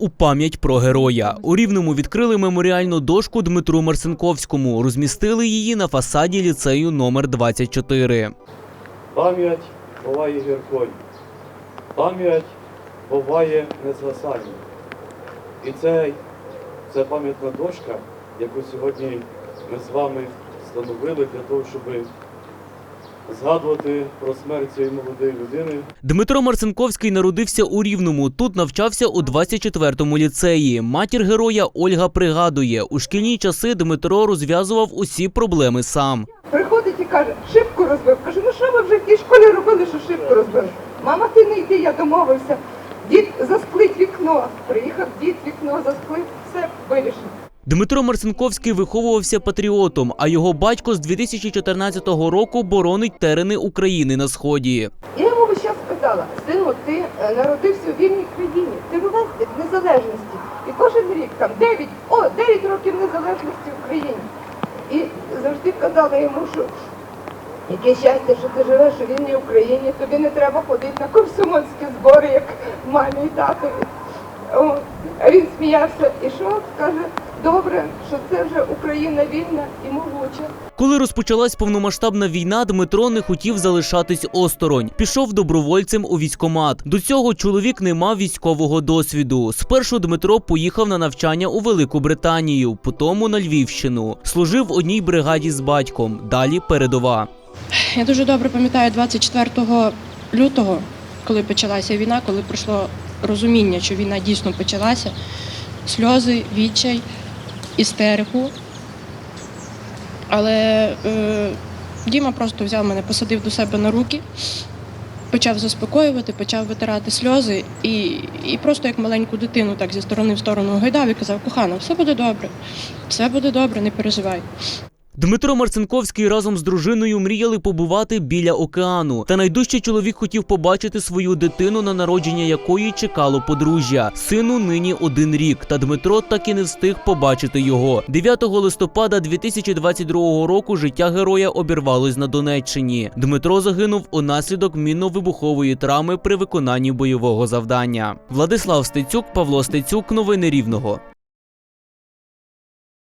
у пам'ять про героя. У рівному відкрили меморіальну дошку Дмитру Марсенковському. Розмістили її на фасаді ліцею номер 24. Пам'ять буває гіркою, пам'ять буває незгасальною. І це, це пам'ятна дошка, яку сьогодні ми з вами встановили для того, щоб згадувати про смерть цієї молодої людини. Дмитро Марцинковський народився у Рівному. Тут навчався у 24-му ліцеї. Матір героя Ольга пригадує, у шкільні часи Дмитро розв'язував усі проблеми сам. Приходить і каже, шибку розбив. Кажу, ну що ви вже в тій школі робили, що шибку розбив? Мама, ти не йди, я домовився. Дмитро Марцинковський виховувався патріотом, а його батько з 2014 року боронить терени України на сході. Я йому весь час сказала, сину, ти е, народився у вільній країні, ти вивезти в незалежності. І кожен рік там 9, о, 9 років незалежності в Україні. І завжди казала йому, що яке щастя, що ти живеш у вільній Україні, тобі не треба ходити на комсомольські збори, як мамі і татові. А він сміявся і що? Каже, добре, що це вже Україна вільна і могуча. Коли розпочалась повномасштабна війна, Дмитро не хотів залишатись осторонь. Пішов добровольцем у військкомат. До цього чоловік не мав військового досвіду. Спершу Дмитро поїхав на навчання у Велику Британію, потім на Львівщину. Служив в одній бригаді з батьком. Далі передова. Я дуже добре пам'ятаю 24 лютого, коли почалася війна, коли пройшло розуміння, що війна дійсно почалася. Сльози, відчай, істерику. Але е, Діма просто взяв мене, посадив до себе на руки, почав заспокоювати, почав витирати сльози і, і просто як маленьку дитину, так зі сторони в сторону гайдав і казав, кохана, все буде добре, все буде добре, не переживай. Дмитро Марцинковський разом з дружиною мріяли побувати біля океану. Та найдужче чоловік хотів побачити свою дитину, на народження якої чекало подружжя. Сину нині один рік, та Дмитро так і не встиг побачити його. 9 листопада 2022 року життя героя обірвалось на Донеччині. Дмитро загинув унаслідок мінно-вибухової травми при виконанні бойового завдання. Владислав Стецюк, Павло Стецюк, новини Рівного.